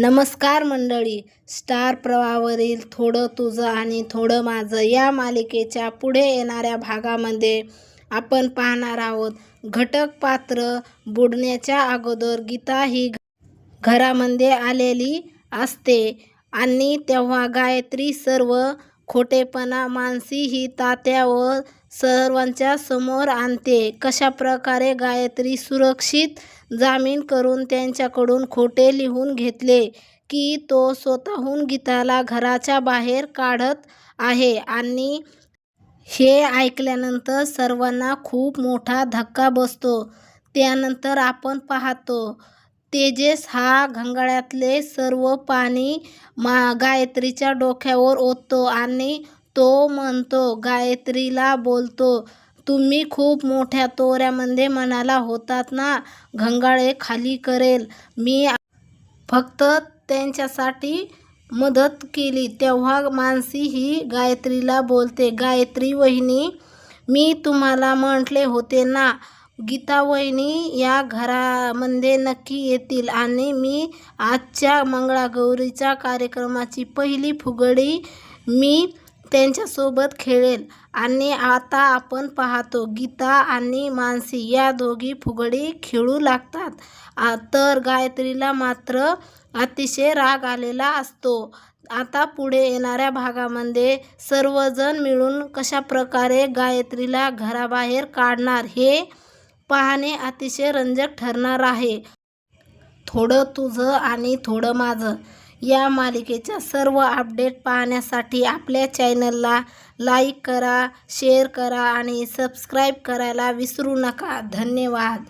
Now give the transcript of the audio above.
नमस्कार मंडळी. स्टार प्रवाहावरील थोडं तुझं आणि थोडं माझं या मालिकेच्या पुढे येणाऱ्या भागामध्ये आपण पाहणार आहोत. घटक पात्र बुडण्याच्या अगोदर गीता ही घरामध्ये आलेली असते आणि तेव्हा गायत्री सर्व खोटेपणा मानसी ही तात्या व सर्वांच्या समोर आणते. कशा प्रकारे गायत्री सुरक्षित जामीन करून त्यांच्याकडून खोटे लिहून घेतले की तो स्वतःहून गीताला घराच्या बाहेर काढत आहे आणि हे ऐकल्यानंतर सर्वांना खूप मोठा धक्का बसतो. त्यानंतर आपण पाहतो तेजेस हा घंगाळ्यातले सर्व पाणी मा गायत्रीच्या डोक्यावर ओततो आणि तो म्हणतो गायत्रीला बोलतो तुम्ही खूप मोठ्या तोऱ्यामध्ये म्हणाला होतात ना घंगाळे खाली करेल. मी फक्त त्यांच्यासाठी मदत केली तेव्हा मानसी ही गायत्रीला बोलते गायत्री वहिनी मी तुम्हाला म्हटले होते ना गीतावहिनी या घरामध्ये नक्की येतील आणि मी आजच्या मंगळागौरीच्या कार्यक्रमाची पहिली फुगडी मी त्यांच्यासोबत खेळेल. आणि आता आपण पाहतो गीता आणि मानसी या दोघी फुगडी खेळू लागतात. तर गायत्रीला मात्र अतिशय राग आलेला असतो. आता पुढे येणाऱ्या भागामध्ये सर्वजण मिळून कशा प्रकारे गायत्रीला घराबाहेर काढणार हे पाहणे अतिशय रंजक ठरणार आहे. थोडं तुझं आणि थोडं माझं. या मालिकेच्या सर्व अपडेट पाहण्यासाठी आपल्या चॅनलला लाईक करा शेअर करा आणि सबस्क्राईब करायला विसरू नका. धन्यवाद.